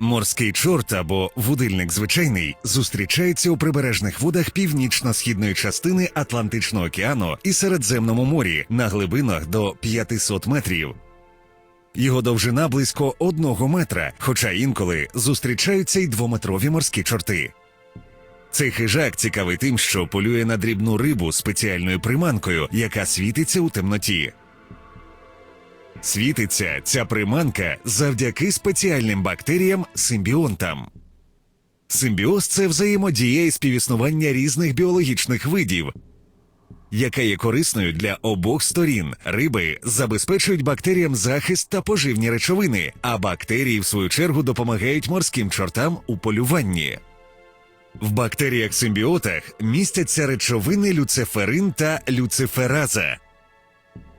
Морський чорт або вудильник звичайний зустрічається у прибережних водах північно-східної частини Атлантичного океану і Середземному морі на глибинах до 500 метрів. Його довжина близько одного метра, хоча інколи зустрічаються й двометрові морські чорти. Цей хижак цікавий тим, що полює на дрібну рибу спеціальною приманкою, яка світиться у темноті. Світиться ця приманка завдяки спеціальним бактеріям симбіонтам. Симбіоз це взаємодія і співіснування різних біологічних видів, яка є корисною для обох сторін. Риби забезпечують бактеріям захист та поживні речовини, а бактерії, в свою чергу, допомагають морським чортам у полюванні. В бактеріях-симбіотах містяться речовини люциферин та люцифераза.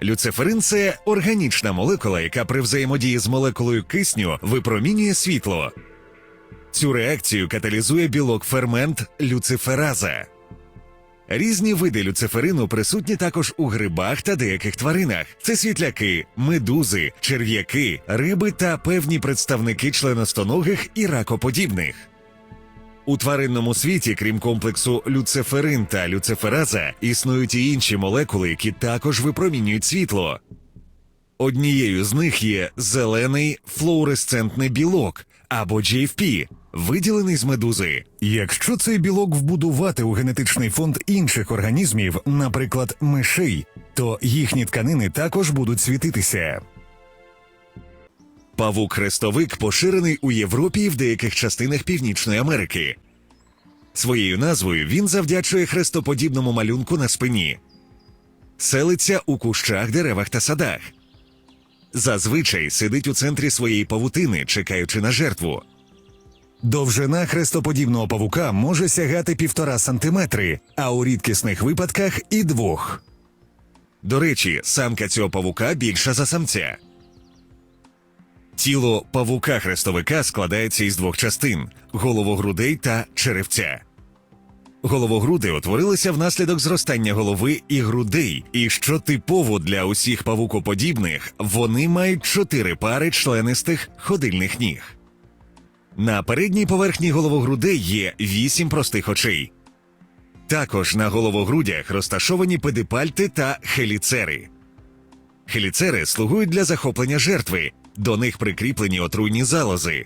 Люциферин це органічна молекула, яка при взаємодії з молекулою кисню випромінює світло. Цю реакцію каталізує білок фермент люцифераза. Різні види люциферину присутні також у грибах та деяких тваринах. Це світляки, медузи, черв'яки, риби та певні представники членостоногих і ракоподібних. У тваринному світі, крім комплексу люциферин та люцифераза, існують і інші молекули, які також випромінюють світло. Однією з них є зелений флуоресцентний білок або GFP, виділений з медузи. Якщо цей білок вбудувати у генетичний фонд інших організмів, наприклад, мишей, то їхні тканини також будуть світитися. Павук-хрестовик поширений у Європі і в деяких частинах Північної Америки. Своєю назвою він завдячує хрестоподібному малюнку на спині. Селиться у кущах, деревах та садах. Зазвичай сидить у центрі своєї павутини, чекаючи на жертву. Довжина хрестоподібного павука може сягати півтора сантиметри, а у рідкісних випадках і двох. До речі, самка цього павука більша за самця. Тіло павука-хрестовика складається із двох частин головогрудей та черевця. Головогруди утворилися внаслідок зростання голови і грудей, і що типово для усіх павукоподібних, вони мають чотири пари членистих ходильних ніг. На передній поверхні головогрудей є вісім простих очей. Також на головогрудях розташовані педипальти та хеліцери. Хеліцери слугують для захоплення жертви, до них прикріплені отруйні залози.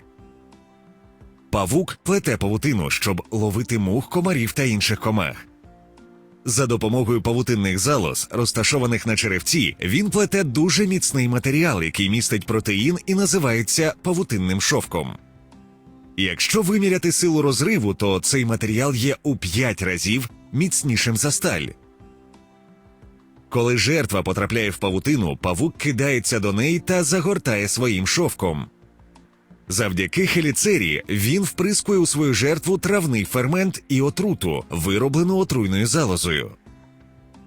Павук плете павутину, щоб ловити мух, комарів та інших комах. За допомогою павутинних залоз, розташованих на черевці, він плете дуже міцний матеріал, який містить протеїн і називається павутинним шовком. Якщо виміряти силу розриву, то цей матеріал є у 5 разів міцнішим за сталь. Коли жертва потрапляє в павутину, павук кидається до неї та загортає своїм шовком. Завдяки хеліцері він вприскує у свою жертву травний фермент і отруту, вироблену отруйною залозою.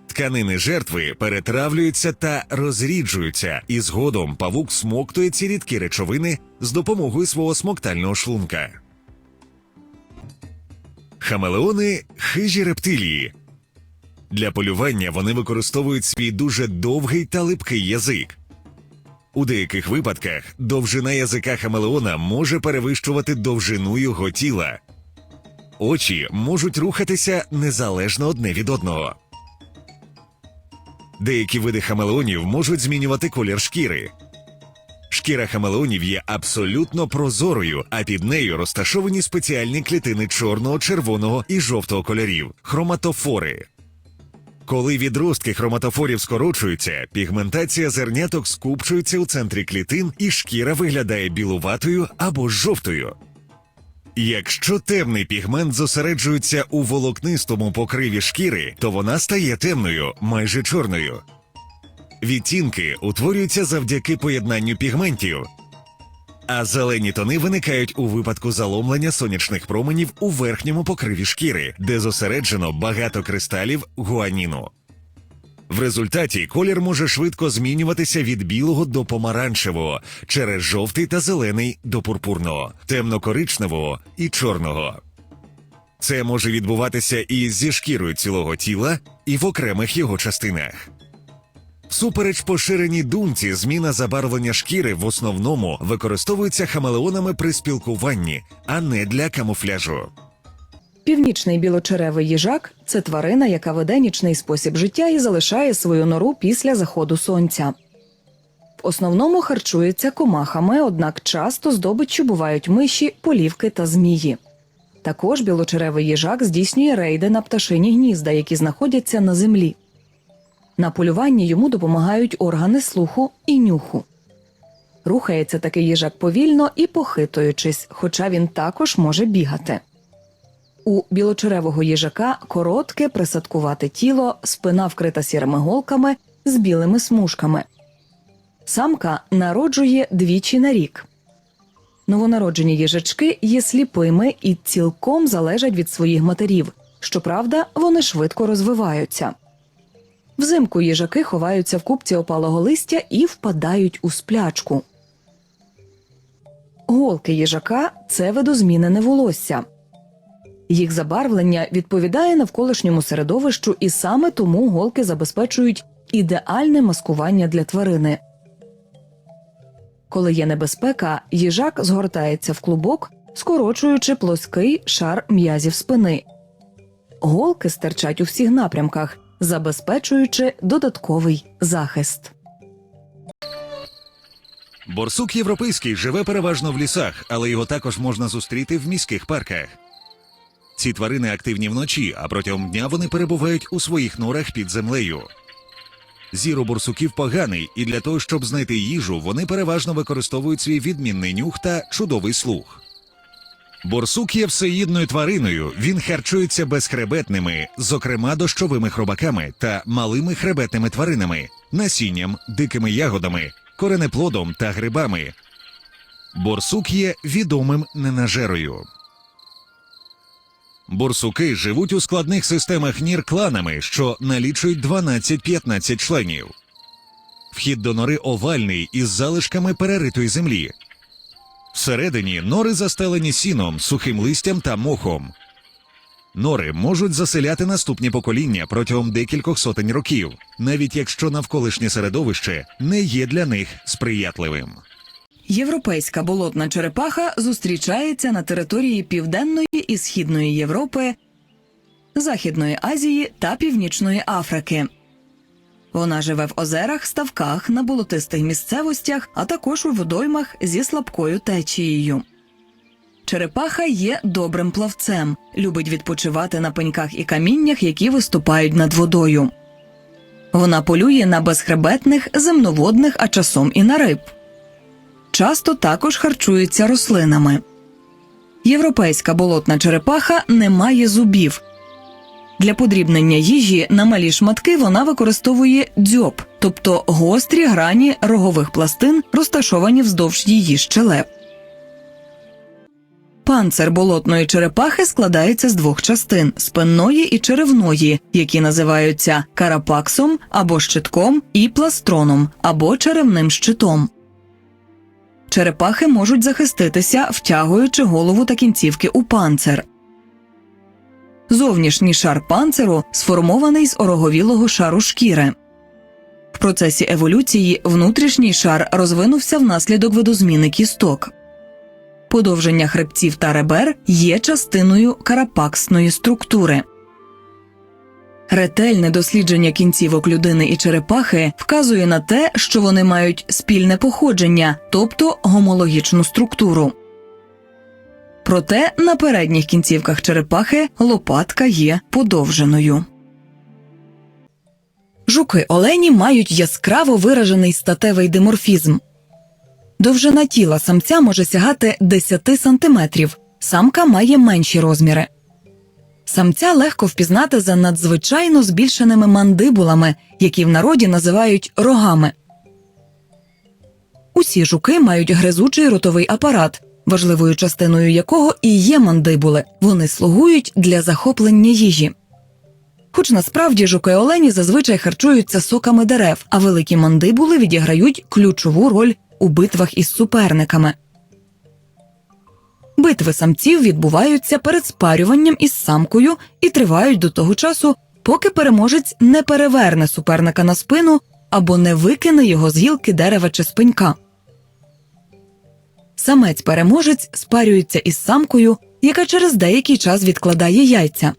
Тканини жертви перетравлюються та розріджуються, і згодом павук смоктує ці рідкі речовини з допомогою свого смоктального шлунка. Хамелеони хижі рептилії. Для полювання вони використовують свій дуже довгий та липкий язик. У деяких випадках довжина язика хамелеона може перевищувати довжину його тіла. Очі можуть рухатися незалежно одне від одного. Деякі види хамелеонів можуть змінювати колір шкіри. Шкіра хамелеонів є абсолютно прозорою, а під нею розташовані спеціальні клітини чорного, червоного і жовтого кольорів хроматофори. Коли відростки хроматофорів скорочуються, пігментація зерняток скупчується у центрі клітин, і шкіра виглядає білуватою або жовтою. Якщо темний пігмент зосереджується у волокнистому покриві шкіри, то вона стає темною, майже чорною. Відтінки утворюються завдяки поєднанню пігментів, а зелені тони виникають у випадку заломлення сонячних променів у верхньому покриві шкіри, де зосереджено багато кристалів гуаніну. В результаті колір може швидко змінюватися від білого до помаранчевого, через жовтий та зелений до пурпурного, темно-коричневого і чорного. Це може відбуватися і зі шкірою цілого тіла, і в окремих його частинах. Всупереч поширеній думці, зміна забарвлення шкіри в основному використовується хамелеонами при спілкуванні, а не для камуфляжу. Північний білочеревий їжак це тварина, яка веде нічний спосіб життя і залишає свою нору після заходу сонця. В основному харчується комахами, однак часто здобиччю бувають миші, полівки та змії. Також білочеревий їжак здійснює рейди на пташині гнізда, які знаходяться на землі. На полюванні йому допомагають органи слуху і нюху. Рухається такий їжак повільно і похитуючись, хоча він також може бігати. У білочеревого їжака коротке присадкувате тіло, спина вкрита сірими голками з білими смужками. Самка народжує двічі на рік. Новонароджені їжачки є сліпими і цілком залежать від своїх матерів. Щоправда, вони швидко розвиваються. Взимку їжаки ховаються в купці опалого листя і впадають у сплячку. Голки їжака це видозмінене волосся. Їх забарвлення відповідає навколишньому середовищу, і саме тому голки забезпечують ідеальне маскування для тварини. Коли є небезпека, їжак згортається в клубок, скорочуючи плоский шар м'язів спини. Голки стирчать у всіх напрямках, забезпечуючи додатковий захист. Борсук європейський живе переважно в лісах, але його також можна зустріти в міських парках. Ці тварини активні вночі, а протягом дня вони перебувають у своїх норах під землею. Зір у борсуків поганий, і для того, щоб знайти їжу, вони переважно використовують свій відмінний нюх та чудовий слух. Борсук є всеїдною твариною. Він харчується безхребетними, зокрема дощовими хробаками та малими хребетними тваринами, насінням, дикими ягодами, коренеплодом та грибами. Борсук є відомим ненажерою. Борсуки живуть у складних системах нір кланами, що налічують 12-15 членів. Вхід до нори овальний із залишками переритої землі. Всередині нори застелені сіном, сухим листям та мохом. Нори можуть заселяти наступні покоління протягом декількох сотень років, навіть якщо навколишнє середовище не є для них сприятливим. Європейська болотна черепаха зустрічається на території Південної і Східної Європи, Західної Азії та Північної Африки. Вона живе в озерах, ставках, на болотистих місцевостях, а також у водоймах зі слабкою течією. Черепаха є добрим плавцем, любить відпочивати на пеньках і каміннях, які виступають над водою. Вона полює на безхребетних, земноводних, а часом і на риб часто також харчується рослинами. Європейська болотна черепаха не має зубів. Для подрібнення їжі на малі шматки вона використовує дзьоб, тобто гострі грані рогових пластин, розташовані вздовж її щелеп. Панцир болотної черепахи складається з двох частин спинної і черевної, які називаються карапаксом або щитком і пластроном або черевним щитом. Черепахи можуть захиститися, втягуючи голову та кінцівки у панцир. Зовнішній шар панциру сформований з ороговілого шару шкіри. В процесі еволюції внутрішній шар розвинувся внаслідок видозміни кісток. Подовження хребців та ребер є частиною карапаксної структури. Ретельне дослідження кінцівок людини і черепахи вказує на те, що вони мають спільне походження, тобто гомологічну структуру. Проте на передніх кінцівках черепахи лопатка є подовженою. Жуки олені мають яскраво виражений статевий диморфізм. Довжина тіла самця може сягати 10 сантиметрів, самка має менші розміри. Самця легко впізнати за надзвичайно збільшеними мандибулами, які в народі називають рогами. Усі жуки мають гризучий ротовий апарат, важливою частиною якого і є мандибули. Вони слугують для захоплення їжі. Хоч насправді жуки олені зазвичай харчуються соками дерев, а великі мандибули відіграють ключову роль у битвах із суперниками. Битви самців відбуваються перед спарюванням із самкою і тривають до того часу, поки переможець не переверне суперника на спину або не викине його з гілки дерева чи з пенька. Самець-переможець спарюється із самкою, яка через деякий час відкладає яйця.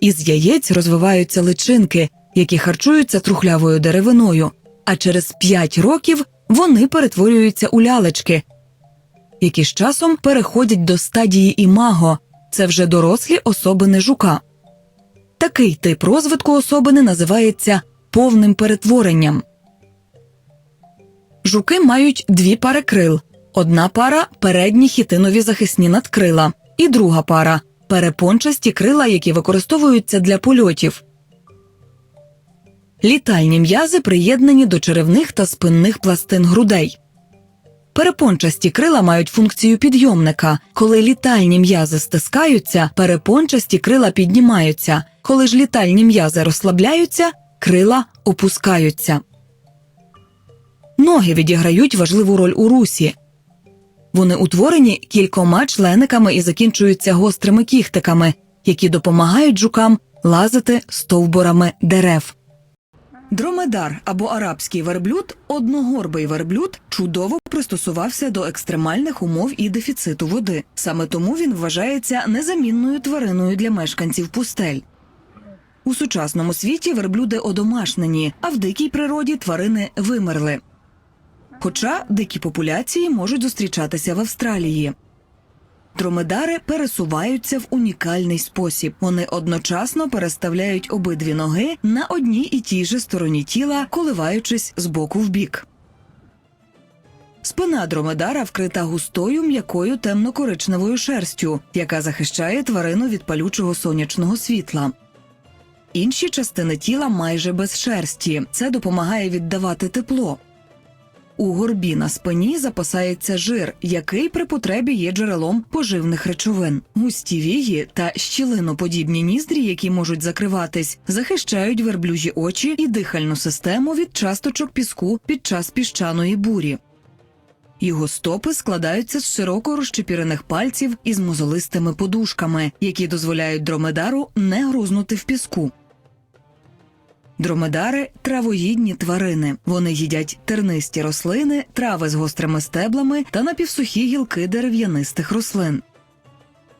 Із яєць розвиваються личинки, які харчуються трухлявою деревиною, а через 5 років вони перетворюються у лялечки, які з часом переходять до стадії імаго це вже дорослі особини жука. Такий тип розвитку особини називається повним перетворенням. Жуки мають дві пари крил. Одна пара передні хітинові захисні надкрила, і друга пара перепончасті крила, які використовуються для польотів. Літальні м'язи приєднані до черевних та спинних пластин грудей. Перепончасті крила мають функцію підйомника. Коли літальні м'язи стискаються, перепончасті крила піднімаються. Коли ж літальні м'язи розслабляються, крила опускаються. Ноги відіграють важливу роль у русі. Вони утворені кількома члениками і закінчуються гострими кіхтиками, які допомагають жукам лазити стовбурами дерев. Дромедар або арабський верблюд, одногорбий верблюд, чудово пристосувався до екстремальних умов і дефіциту води. Саме тому він вважається незамінною твариною для мешканців пустель. У сучасному світі верблюди одомашнені, а в дикій природі тварини вимерли. Хоча дикі популяції можуть зустрічатися в Австралії. Дромедари пересуваються в унікальний спосіб. Вони одночасно переставляють обидві ноги на одній і тій же стороні тіла, коливаючись з боку в бік. Спина дромедара вкрита густою м'якою темно-коричневою шерстю, яка захищає тварину від палючого сонячного світла. Інші частини тіла майже без шерсті. Це допомагає віддавати тепло. У горбі на спині запасається жир, який при потребі є джерелом поживних речовин. Густі вії та щілиноподібні ніздрі, які можуть закриватись, захищають верблюжі очі і дихальну систему від часточок піску під час піщаної бурі. Його стопи складаються з широко розчепірених пальців із мозолистими подушками, які дозволяють дромедару не грузнути в піску. Дромедари травоїдні тварини. Вони їдять тернисті рослини, трави з гострими стеблами та напівсухі гілки дерев'янистих рослин.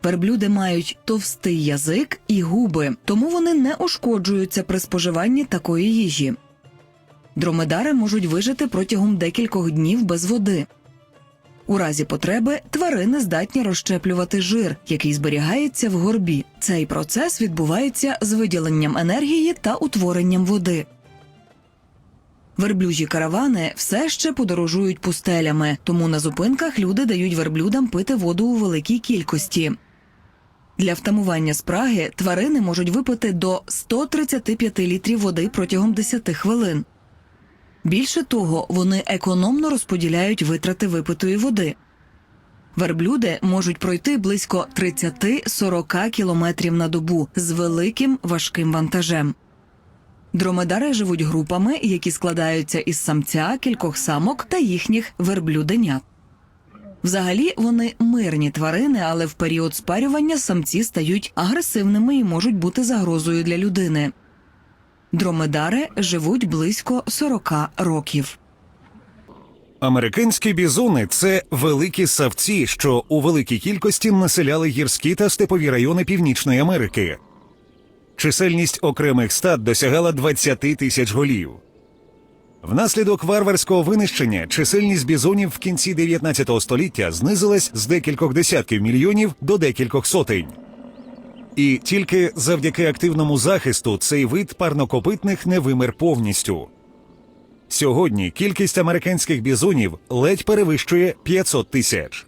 Верблюди мають товстий язик і губи, тому вони не ушкоджуються при споживанні такої їжі. Дромедари можуть вижити протягом декількох днів без води. У разі потреби тварини здатні розщеплювати жир, який зберігається в горбі. Цей процес відбувається з виділенням енергії та утворенням води. Верблюжі каравани все ще подорожують пустелями, тому на зупинках люди дають верблюдам пити воду у великій кількості. Для втамування спраги тварини можуть випити до 135 літрів води протягом 10 хвилин. Більше того, вони економно розподіляють витрати випитої води. Верблюди можуть пройти близько 30-40 кілометрів на добу з великим важким вантажем. Дромедари живуть групами, які складаються із самця, кількох самок та їхніх верблюденят. Взагалі вони мирні тварини, але в період спарювання самці стають агресивними і можуть бути загрозою для людини. Дромедари живуть близько 40 років. Американські бізони це великі савці, що у великій кількості населяли гірські та степові райони Північної Америки. Чисельність окремих стад досягала 20 тисяч голів. Внаслідок варварського винищення чисельність бізонів в кінці 19 століття знизилась з декількох десятків мільйонів до декількох сотень. І тільки завдяки активному захисту цей вид парнокопитних не вимер повністю. Сьогодні кількість американських бізонів ледь перевищує 500 тисяч.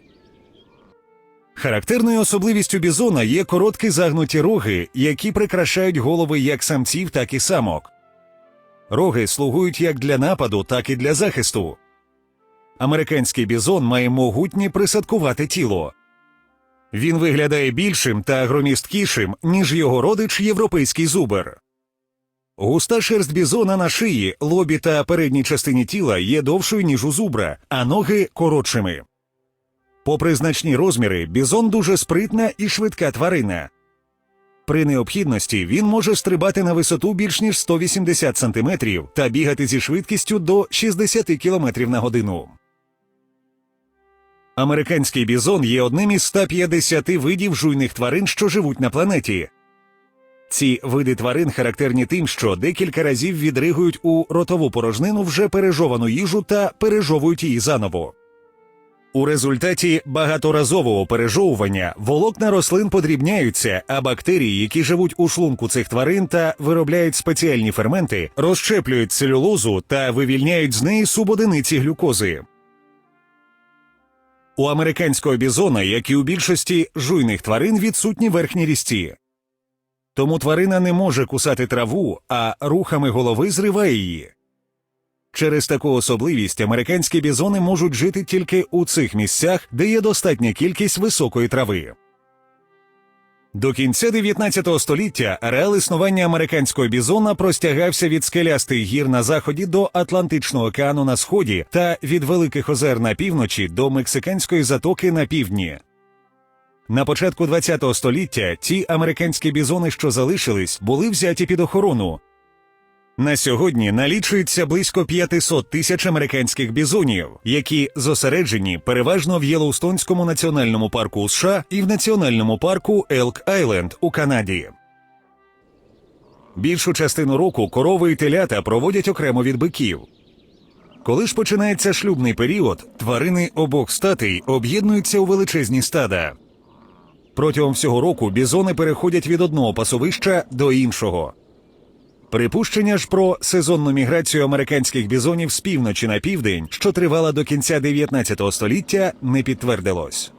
Характерною особливістю бізона є короткі загнуті роги, які прикрашають голови як самців, так і самок. Роги слугують як для нападу, так і для захисту. Американський бізон має могутнє присадкувати тіло. Він виглядає більшим та громісткішим, ніж його родич європейський зубер. Густа шерсть бізона на шиї, лобі та передній частині тіла є довшою, ніж у зубра, а ноги коротшими. Попри значні розміри, бізон дуже спритна і швидка тварина. При необхідності він може стрибати на висоту більш ніж 180 см та бігати зі швидкістю до 60 км на годину. Американський бізон є одним із 150 видів жуйних тварин, що живуть на планеті. Ці види тварин характерні тим, що декілька разів відригують у ротову порожнину вже пережовану їжу та пережовують її заново. У результаті багаторазового пережовування волокна рослин подрібняються, а бактерії, які живуть у шлунку цих тварин та виробляють спеціальні ферменти, розщеплюють целюлозу та вивільняють з неї субодиниці глюкози. У американського бізона, як і у більшості жуйних тварин, відсутні верхні різці. Тому тварина не може кусати траву, а рухами голови зриває її. Через таку особливість американські бізони можуть жити тільки у цих місцях, де є достатня кількість високої трави. До кінця 19 століття ареал існування американського бізона простягався від скелястих гір на заході до Атлантичного океану на сході та від Великих озер на півночі до Мексиканської затоки на півдні. На початку ХХ століття ті американські бізони, що залишились, були взяті під охорону. На сьогодні налічується близько 500 тисяч американських бізонів, які зосереджені переважно в Єлоустонському національному парку у США і в національному парку Елк Айленд у Канаді. Більшу частину року корови і телята проводять окремо від биків. Коли ж починається шлюбний період, тварини обох статей об'єднуються у величезні стада. Протягом всього року бізони переходять від одного пасовища до іншого. Припущення ж про сезонну міграцію американських бізонів з півночі на південь, що тривала до кінця 19 століття, не підтвердилось.